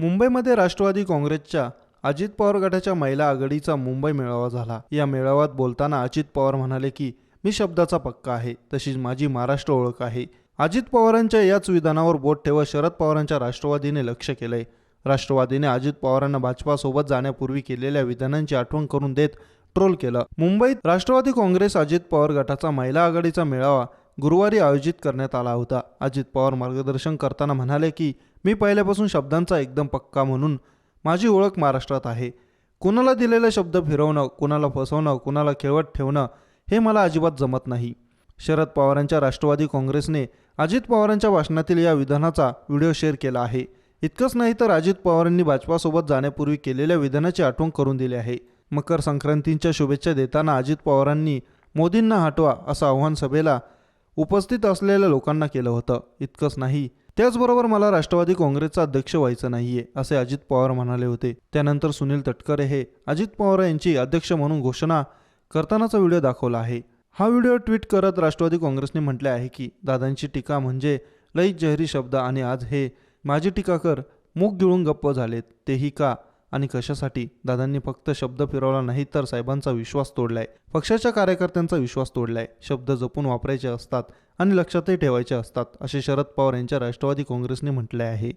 मुंबईमध्ये राष्ट्रवादी काँग्रेसच्या अजित पवार गटाच्या महिला आघाडीचा मुंबई मेळावा झाला. या मेळाव्यात बोलताना अजित पवार म्हणाले की मी शब्दाचा पक्का आहे तशीच माझी महाराष्ट्र ओळख आहे. अजित पवारांच्या याच विधानावर बोट ठेवत शरद पवारांच्या राष्ट्रवादीने लक्ष केलंय. राष्ट्रवादीने अजित पवारांना भाजपासोबत जाण्यापूर्वी केलेल्या विधानांची आठवण करून देत ट्रोल केलं. मुंबईत राष्ट्रवादी काँग्रेस अजित पवार गटाचा महिला आघाडीचा मेळावा गुरुवारी आयोजित करण्यात आला होता. अजित पवार मार्गदर्शन करताना म्हणाले की मी पहिल्यापासून शब्दांचा एकदम पक्का म्हणून माझी ओळख महाराष्ट्रात आहे. कुणाला दिलेले शब्द फिरवणं कुणाला फसवणं कुणाला खेळवत ठेवणं हे मला अजिबात जमत नाही. शरद पवारांच्या राष्ट्रवादी काँग्रेसने अजित पवारांच्या भाषणातील या विधानाचा व्हिडिओ शेअर केला आहे. इतकंच नाही तर अजित पवारांनी भाजपासोबत जाण्यापूर्वी केलेल्या विधानाची आठवण करून दिली आहे. मकर संक्रांतींच्या शुभेच्छा देताना अजित पवारांनी मोदींना हटवा असं आव्हान सभेला उपस्थित असलेल्या लोकांना केलं होतं. इतकंच नाही. त्याचबरोबर मला राष्ट्रवादी काँग्रेसचा अध्यक्ष व्हायचं नाहीये असे अजित पवार म्हणाले होते. त्यानंतर सुनील तटकरे हे अजित पवार यांची अध्यक्ष म्हणून घोषणा करतानाचा व्हिडिओ दाखवला आहे. हा व्हिडिओ ट्विट करत राष्ट्रवादी काँग्रेसने म्हटले आहे की दादांची टीका म्हणजे लई जहरी शब्द आणि आज हे माझी टीकाकर मूग गिळून गप्प झालेत तेही का? आणि कशासाठी? दादांनी फक्त शब्द फिरवला नाही तर साहेबांचा विश्वास तोडलाय. पक्षाच्या कार्यकर्त्यांचा विश्वास तोडलाय. शब्द जपून वापरायचे असतात आणि लक्षातही ठेवायचे असतात असे शरद पवार यांच्या राष्ट्रवादी काँग्रेसने म्हटले आहे.